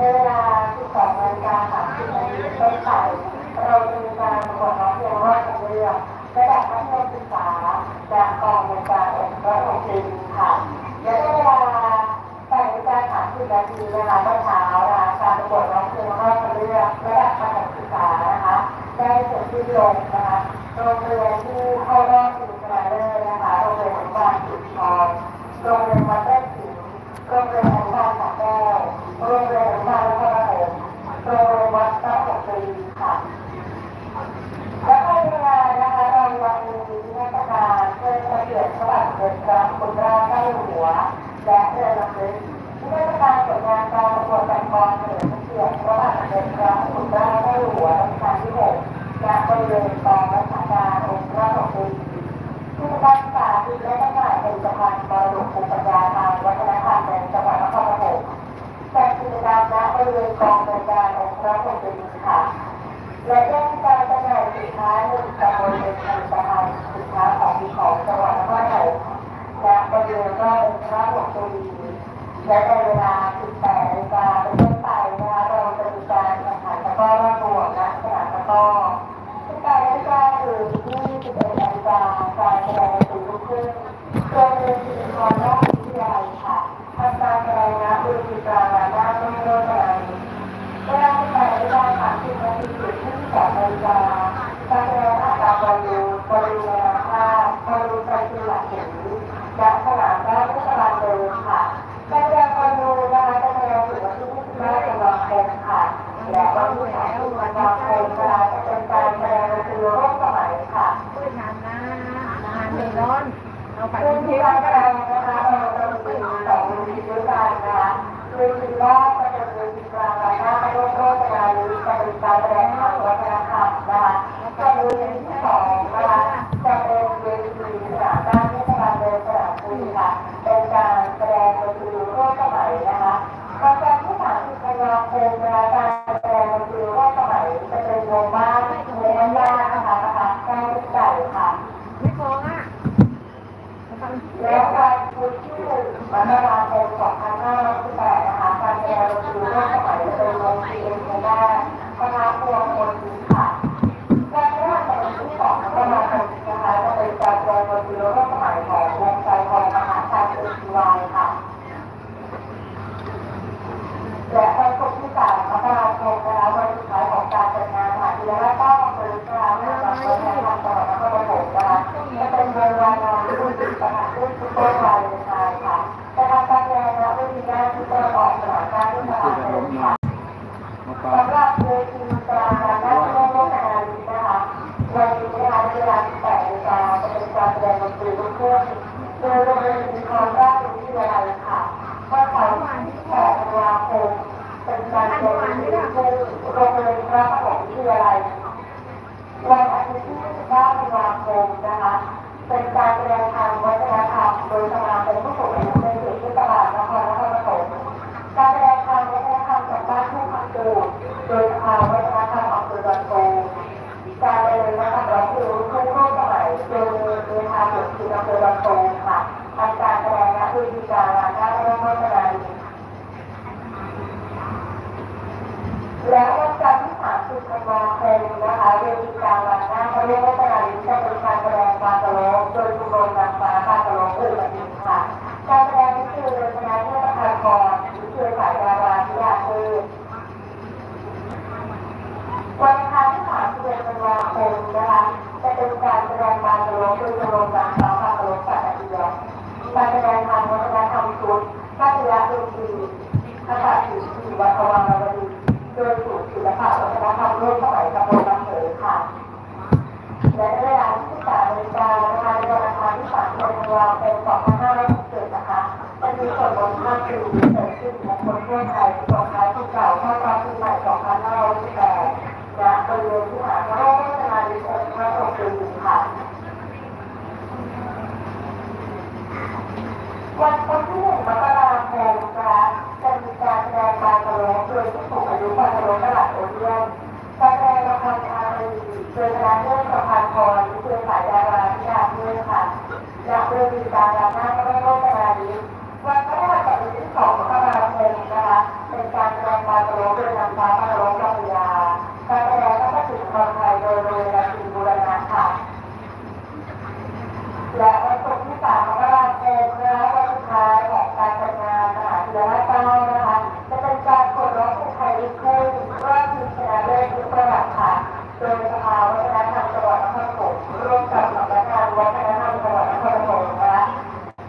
ในเวลา12นาฬิกา30นาทีเป็นต้นไปเราจะมีการประกวดร้องเพลงว่าดเรืองระดับมัธยมศึกษาจากกองบริการองค์พระองค์จริงค่ะและในเวลาแปดนาฬิกาสามสิบนาทีนะคะเมื่อเช้านะคะการประกวดร้องเพลงรอบคัดเลือกระดับประถมศึกษานะคะได้สร็จสิ้นลงนะคะโรงเรียนที่เข้ารอบชิงชนะเลิศนะคะโรงเรียนขอนุบาลสุดทองโรงเรียนวัดไร่ขิงโรงเรียนขอนุบาลสระแก้ว โรงเรียนอนุบานครปฐมโรงเรียนวัดพระปกตรีค่ะและในเวลานะคะรายังมีนิทรรศกาเพื่อเกียรติพระบาทสมเด็จพระคุณราชเจ้าอยู่หัว และเรือลำลึกนิทรรศการผลงานการประกวดแต่งกลอนเฉลิมพระเกียรติพระบาทสมเด็จพระคุณราชเจ้หัวรัชกาลที่หกณบริเวณกองรัชาการองค์พระปกเกล้ากิจกรรมสาธิตและจำหน่ายผลิตภัณฑ์มรดกภูมิปัญญาทางวัฒนธรรมในจังหวัดนครปฐม จัดกิจกรรมณบริเวณกองบริการองค์พระปกเกล้าค่ะ และยังการจำหน่ายสินค้าหนึ่งตำบลเป็นผลิตภัณฑ์สินค้าของดีของจังหวัดนครปฐมและบริเวณก็เป็นพระหลวงปู่ดีและในเวลา 18นาฬิกาเป็นต้นไปนะคะเราจะมีการแข่งขันตะกร้อรอบรวมและสนามตะกร้อ18นาฬิกาถึง21นาฬิกาการแสดงดนตรีลูกทุ่งโรงเรียนสิริพรราชวิทยาลัยค่ะทำการแสดงณเวทีกลาง โรงเรียนนาลีเวลา18นาฬิกา30นาทีถึง22นาฬิกาการแสดงอาการบอลลูนบอลลูนนานาชาติบอลลูนไฟสีหลักสีและสนามราชพัฒนาเดิมค่ะการแสดงบอลลูนนะคะจะแสดงถึงวันที่25ธันวาคมค่ะและวันที่30ธันวาคมนะคะจะเป็นการแสดงดนตรีร่วมสมัยค่ะพูดงานนะงานเดือดร้อนเอาไปที่ที่ร้านกระด จำเภอดอนตูมค่ะทำการแสดงณเวทีการลานหน้าพระบรมราชชนนีและวันจันทร์ที่30ธันวาคมนะคะเวทีกลางวันหน้าเขาเรียกว่าตลาดนี้จะเป็นการแสดงการตลกโดยชุมนุมนางฟ้าการตลกอื่นแบบนี้ค่ะการแสดงนี้คือโดยคณะเทศบาลกรหรือเครือข่ายดาราที่อาคือวันอังคารที่31ธันวาคมนะคะจะเป็นการแสดงการตลกโดยชมรมนางฟ้าการตลกปัตตานี การแสดงทางวัฒนธรรมชุดนาฏยะดนตรีภาษาศิลป์วัฒนวรรณวดีโดยศูนย์ศิลปะวัฒนธรรมร่วมสมัยตำบลบางเขยค่ะ และในเวลาที่3นาฬิกานะคะในวันอังคารที่3ธันวาคม2567นะคะ จะมีส่วนบนภาคคือเกิดขึ้นของคนทั่วไทยส่งท้ายปีเก่าเข้ารับปีใหม่2568ณบริเวณที่หาพระโลกนาลีองค์พระทรงเป็นค่ะ วันพุธที่1มกราคมนะคะจะมีการแสดงการตลกโดยผู้สูงอายุการตลกตลาดโอเดียนการแสดงละครอารีโดยคณะเรื่องประพันธ์พ รเครือข่ายดาราที่ดาเพื่อค่ะอยากเรื่องมีการรับหน้าก็ได้ร่วมกันนี้วันพฤหัสบดีที่สองมกราคมนะคะเป็นการแสดงการตลกโดยนางฟ้าตลกกัลยาการแสดงก็จะถึงคนไทยโดยโรงเรียนศรีบูรณะค่ะ และวันศุกร์ที่3มกราคมนะคะวันสุดท้ายของการจัดงานมหาวิทยาลัยเก้านะคะ จะเป็นการกดร้องเพลงไทยลูกทุ่งรอบชิงชนะเลิศทุกประวัติค่ะ โดยสภาวัฒนธรรมจังหวัดนครปฐมร่วมกับสำนักงานวัฒนธรรมจังหวัดนครปฐมนะคะ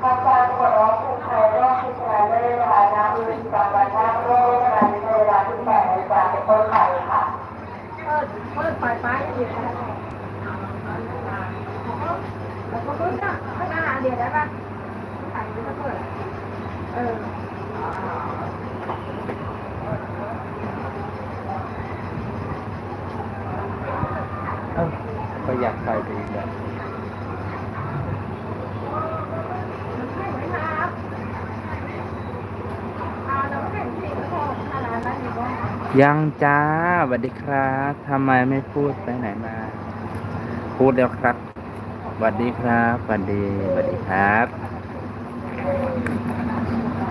ทำการกดร้องเพลงไทยรอบชิงชนะเลิศนะคะณเวทีกลางวันหน้าร่วมงานในเวลาที่8นาฬิกาเป็นต้นไปค่ะ เปิดเปิดไฟฟ้าอย่างเดียวได้แล้วก็พึ่งอะข้างหน้าเดียวได้ป่ะถ่ายไปก็เปิดเออ เอ้าก็อยากใส่ไปอีกแบบ ให้ไหมครับอ่าเราก็เห็นสีทองอะไรนั่นอยู่บ้าง ยังจ้าสวัสดีครับทำไมไม่พูดไปไหนมา พูดแล้วครับสวัสดีครับสวัสดีสวัสดีครับ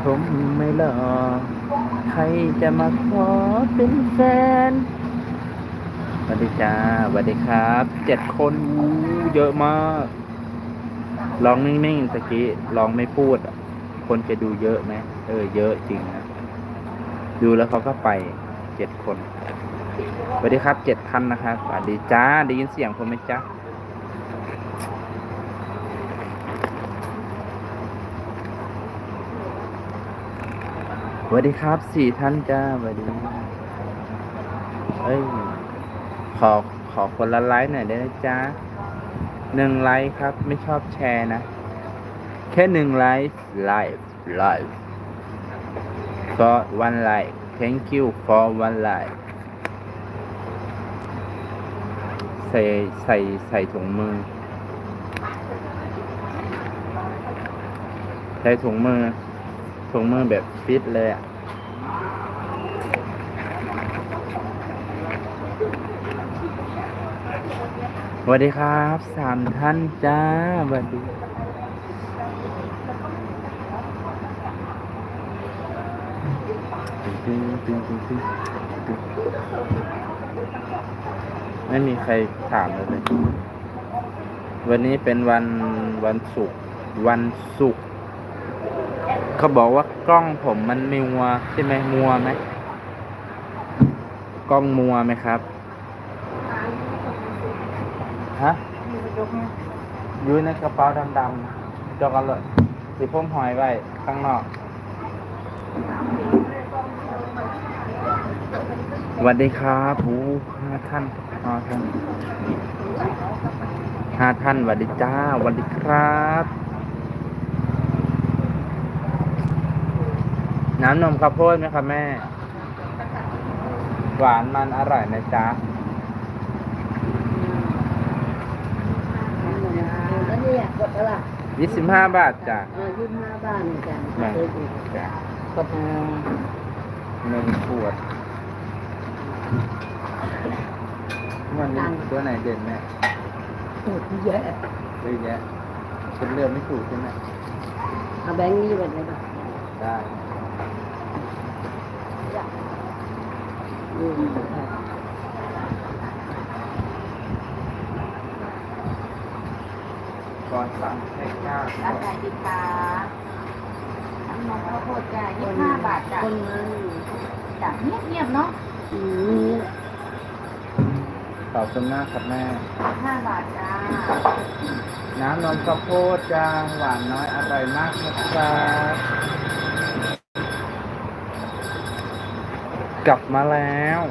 ผมไม่หลอใครจะมาขอเป็นแฟนสวัสดีจ้าสวัสดีครับ เจ็ดคนอูเยอะมากลองนิ่งๆตะกี้ลองไม่พูด คนจะดูเยอะไหมเออ เยอะจริงนะ ดูแล้วเขาก็ไป เจ็ดคนสวัสดีครับเจ็ดพันนะครับสวัสดีจ้าได้ยินเสียงผมไหมจ๊ะสวัสดีครับสี่ท่านจ้าสวัสดีเอ้ยขอขอคนละไลค์หน่อยได้ไหมจ้าหนึ่งไลค์ครับ ไม่ชอบแชร์นะ แค่หนึ่งไลค์ไลฟ์ไลฟ์ for one like thank you for one like ใส่ใส่ใส่ถุงมือ ใส่ถุงมือ ถุงมือแบบฟิตเลยอะ สวัสดีครับ สามท่านจ้าสวัสดี ไม่มีใครถามเลย วันนี้เป็นวันวันศุกร์วันศุกร์เขาบอกว่ากล้องผมมันมัวใช่ไหมมัวไหมกล้องมัวไหมครับฮะอยู่ในกระเป๋าดำๆจอกกันเลยสิผมหอยไว้ข้างนอก สวัสดีครับโอ้ห้าท่านห้าท่านห้าท่านสวัสดีจ้าสวัสดีครับ น้ำนมข้าวโพดไหมครับแม่ หวานมันอร่อยนะจ๊ะแล้วเนี่ยกดอะไรยี่สิบห้าบาทจ้ะเออยี่สิบห้าบาทเนี่ยจ้ะแม่ซื้อดีจ้ะกดเออ หนึ่งวดมันนี้ตัวไหนเด่นแม่สูตรเยอะเลยอะแยะเป็นเรื่องไม่ถูกใช่ไหมเอาแบงค์นี้ไปเลยป่ะได้ดูก่อนสั่งให้ก้าวรับใจดีค่ะน้ำนมข้าวโพดจ้ะยี่สิบห้าบาทจ้ะคนนึง จ้ะเงียบๆเนาะอืมขอบคุณมากครับแม่ยี่สิบห้าบาทจ้าน้ำนมข้าวโพดจางหวานน้อยอร่อยมากนะครับกลับมาแล้ว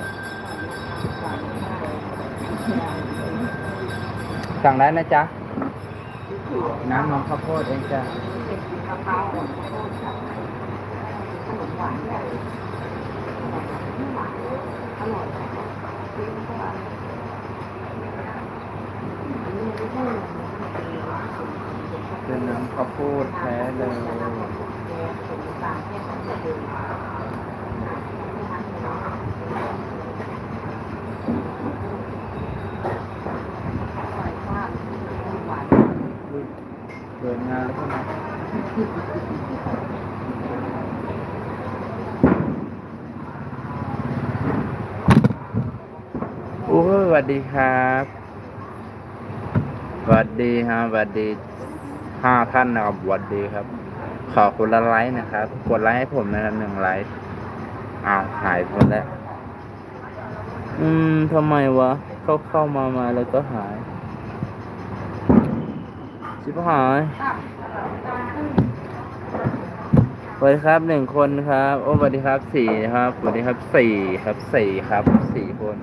สั่งได้นะจ๊ะ น้ำนมข้าวโพดเองจ้ะ เป็นกะเพราข้าวโพดค่ะขนมหวานจ้ะหวานอร่อยค่ะ เป็นน้ำข้าวโพดแท้เลยเปิดงานแล้วใช่ไหมอ้ยส วัสดีครับสวัสดีครับสวัสดีห้าท่านนะครับสวัสดีครับ ขอคนละไลค์นะครับ กดไลค์ให้ผมนะครับหนึ่งไลค์อ้าวหายไปแล้ว อืมทำไมวะ เข้าเข้ามามาแล้วก็หาย ชิบหายสวัสดีครับหนึ่งคนครับ โอ้สวัสดีครับสี่ครับสวัสดีครับสี่ครับสี่ครับสี่คน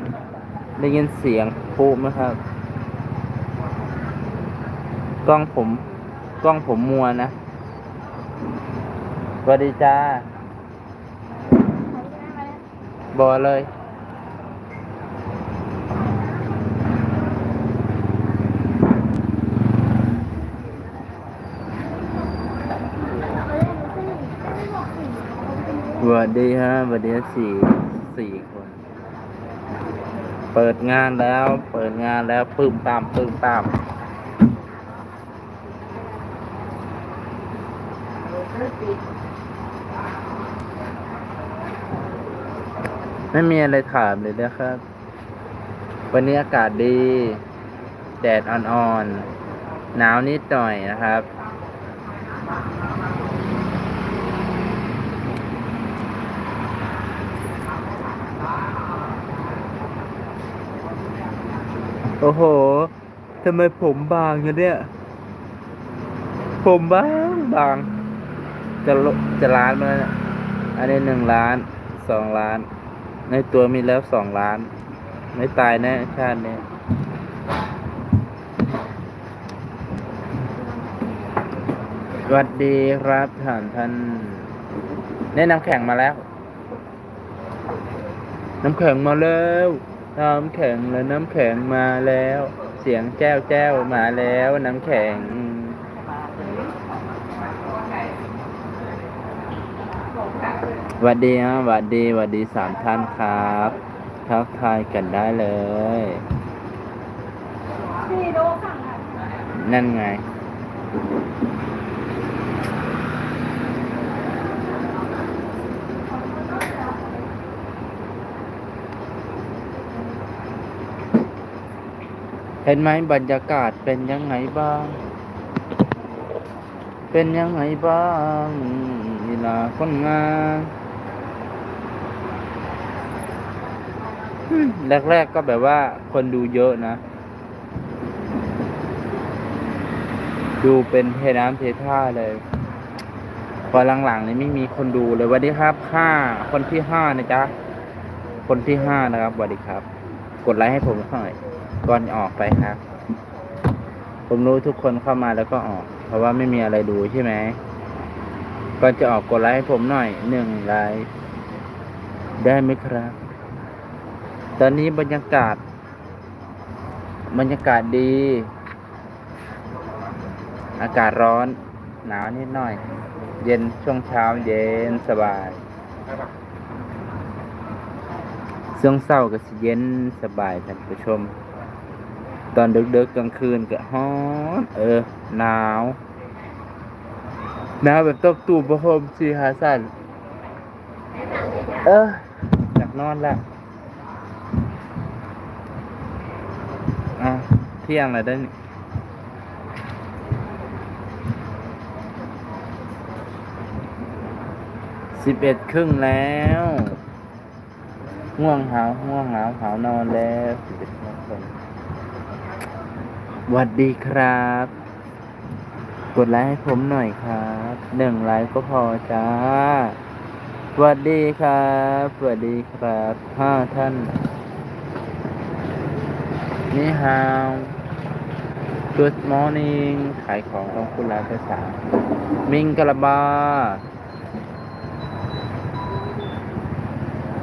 ได้ยินเสียงปุ๊ไหมครับ กล้องผม กล้องผมมัวนะสวัสดีจ้าบอกเลย สวัสดีฮะสวัสดีสี่สี่คน เปิดงานแล้ว เปิดงานแล้วปึ้มตามปึ้มตามไม่มีอะไรถามเลยนะครับ วันนี้อากาศดี แดดอ่อนๆ หนาวนิดหน่อยนะครับ โอ้โหทำไมผมบางอย่างเนี่ย ผมบางบาง จะจะล้านมาแล้วเนี่ย อันนี้หนึ่งล้าน สองล้าน ในตัวมีแล้วสองล้าน ไม่ตายแน่ชาตินี้สวัสดีครับท่านท่านแนะนำแข่งมาแล้ว น้ำแข็งมาแล้ว น้ำแข็งแล้วน้ำแข็งมาแล้ว เสียงแจ้วแจ้วมาแล้วน้ำแข็งสวัสดีฮะสวัสดีสวัสดีสามท่านครับทักทายกันได้เลยสี่โลสั่งค่ะนั่นไง เห็นไหมบรรยากาศเป็นยังไงบ้าง เป็นยังไงบ้างเวลาคนงานแรกๆก็แบบว่าคนดูเยอะนะ ดูเป็นเทน้ำเทท่าเลย พอหลังๆนี่ไม่มีคนดูเลยสวัสดีครับห้าคนที่ห้านะจ๊ะ คนที่ห้านะครับสวัสดีครับ กดไลค์ให้ผมหน่อย ก่อนออกไปครับ ผมรู้ทุกคนเข้ามาแล้วก็ออก เพราะว่าไม่มีอะไรดูใช่ไหมก่อนจะออกกดไลค์ให้ผมหน่อยหนึ่งไลค์ได้ไหมครับ ตอนนี้บรรยากาศ บรรยากาศดี อากาศร้อน หนาวนิดหน่อย เย็นช่วงเช้าเย็นสบายช่วงเศร้าก็เย็นสบายท่านผู้ชม ตอนดึกๆกกลางคืนก็ฮ้อนเออหนาวหนาวแบบตบตูบประคมสีหาสันเอออยากนอนละอะเที่ยงอะไรได้สิบเอ็ดครึ่งแล้วง่วงหาวง่วงหาวหาวนอนแล้วสิบเอ็ดครึ่ง สวัสดีครับ กดไลค์ให้ผมหน่อยครับหนึ่งไลค์ก็พอจ้าสวัสดีครับสวัสดีครับห้าท่านนี่ฮาว Good morning ขายของต้องคุณร้าภาษา มิงกะลาบา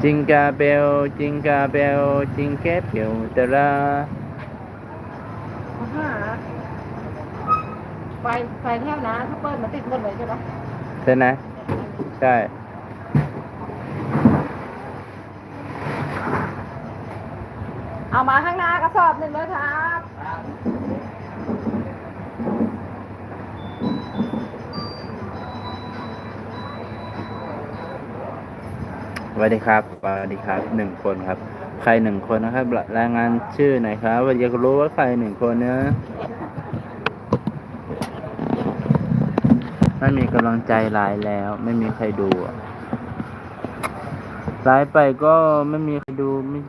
จิงกาเบล จิงกาเบล จิงแกเปียวตะรา มาหา ไฟไฟแทบนะถ้าเปิดมันติดหมดเลยใช่ไหมใช่ไหมใช่เอามาข้างหน้ากระสอบหนึ่งเลยครับสวัสดีครับสวัสดีครับหนึ่งคนครับ ใครหนึ่งคนนะครับรายงานชื่อหน่อยครับอยากรู้ว่าใครหนึ่งคนเนะ ไม่มีกำลังใจไลฟ์แล้ว ไม่มีใครดูอะไลฟ์ไปก็ไม่มีใครดูไม่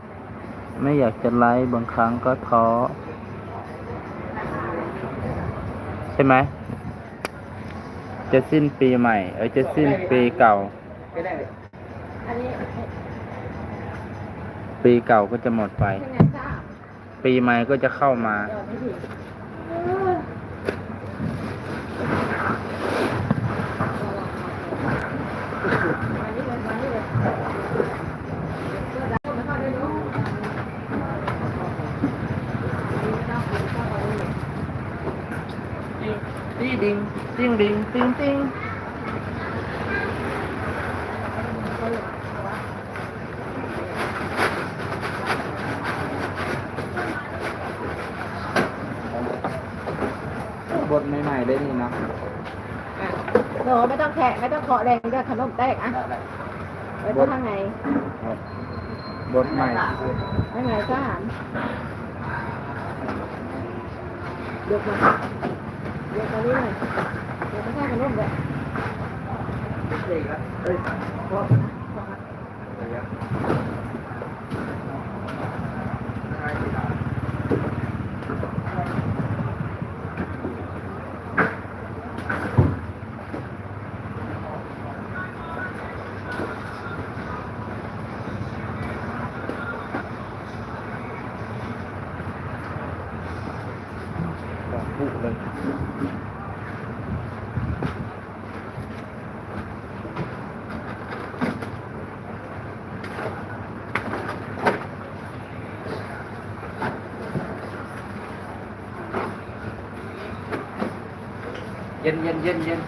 ไม่อยากจะไลฟ์บางครั้งก็ท้อ ใช่ไหมจะสิ้นปีใหม่ เออจะสิ้นปีเก่าอันนี้ปีเก่าก็จะหมดไปยังไงจ้าปีใหม่ก็จะเข้ามา เดี๋ยวไม่ถึงเออมานี่เลยมานี่เลยเสื้อดำไม่เข้าได้เนอะไม่ต้องไม่ต้องเอาเลย ตี ดิงติ้งดิงติ้งติ้งบทใหม่ๆได้นี่เนาะโหนูไม่ต้องแขะไม่ต้องเคาะแรงเดี๋ยวขนมแตกอะไว้ตรงข้างในบทใหม่ข้างในก็หันเดือดมา เดี๋ยวตอนี่เลยเดี๋ยวไม่ใช่ขนมเลยปุ เย็นเย็นเย็นเย็น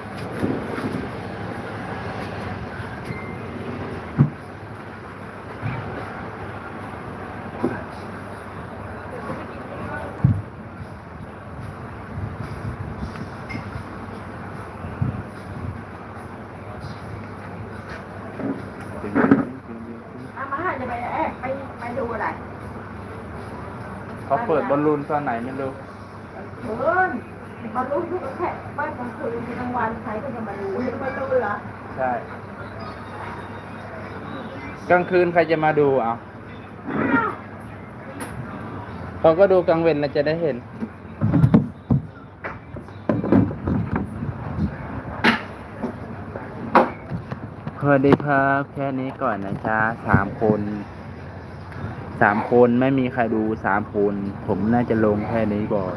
เอามาให้จะไปแอบไปไปดูอะไร เขาเปิดบอลลูนตอนไหนไม่รู้ เพิ่น มาดูทุกแค่บ้านกลางคืนกลางวันใครก็จะมาดูมาดูเหรอใช่ กลางคืนใครจะมาดูเอาเขาก็ดูกลางเว้นแล้วจะได้เห็น สวัสดีครับ แค่นี้ก่อนนะจ๊ะสามคน สามคนไม่มีใครดูสามคน ผมน่าจะลงแค่นี้ก่อน